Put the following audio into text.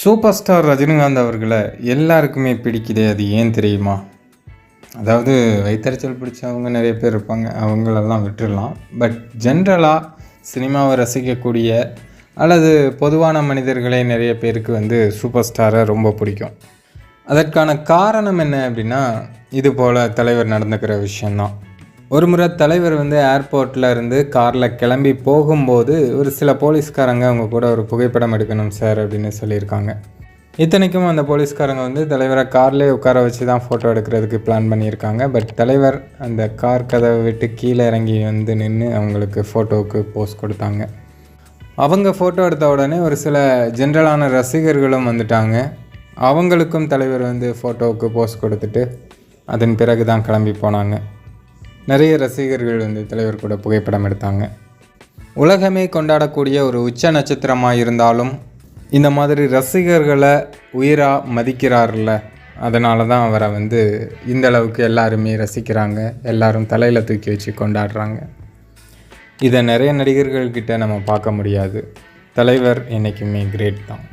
Super star Rajinikanth அவர்களை எல்லாருக்குமே பிடிக்குதே அது ஏன் தெரியுமா? அதாவது வைத்தறிச்சல் பிடிச்சவங்க நிறைய பேர் இருப்பாங்க அவங்களெல்லாம் விட்டுடலாம். பட் ஜென்ரலாக சினிமாவை ரசிக்கக்கூடிய அல்லது பொதுவான மனிதர்களே நிறைய பேருக்கு வந்து சூப்பர் ஸ்டாரை ரொம்ப பிடிக்கும். அதற்கான காரணம் என்ன அப்படின்னா இது போல் தலைவர் நடந்துக்கிற விஷயந்தான் ஒரு முறை தலைவர் வந்து ஏர்போர்ட்டில் இருந்து காரில் கிளம்பி போகும்போது ஒரு சில போலீஸ்காரங்க அவங்க கூட ஒரு புகைப்படம் எடுக்கணும் சார் அப்படின்னு சொல்லியிருக்காங்க. இத்தனைக்கும் அந்த போலீஸ்காரங்க வந்து தலைவரை கார்லேயே உட்கார வச்சு தான் ஃபோட்டோ எடுக்கிறதுக்கு பிளான் பண்ணியிருக்காங்க. பட் தலைவர் அந்த கார் கதவை விட்டு கீழே இறங்கி வந்து நின்று அவங்களுக்கு ஃபோட்டோவுக்கு போஸ் கொடுத்தாங்க. அவங்க ஃபோட்டோ எடுத்த உடனே ஒரு சில ஜென்ரலான ரசிகர்களும் வந்துட்டாங்க. அவங்களுக்கும் தலைவர் வந்து ஃபோட்டோவுக்கு போஸ் கொடுத்துட்டு அதன் பிறகு தான் கிளம்பி போனாங்க. நிறைய ரசிகர்கள் வந்து தலைவர் கூட புகைப்படம் எடுத்தாங்க. உலகமே கொண்டாடக்கூடிய ஒரு உச்ச நட்சத்திரமாக இருந்தாலும் இந்த மாதிரி ரசிகர்களை உயிராக மதிக்கிறார்ல அதனால தான் அவரை வந்து இந்த அளவுக்கு எல்லாருமே ரசிக்கிறாங்க எல்லாரும் தலையில் தூக்கி வச்சு கொண்டாடுறாங்க. இதை நிறைய நடிகர்கள்கிட்ட நம்ம பார்க்க முடியாது. தலைவர் என்றைக்குமே கிரேட் தான்.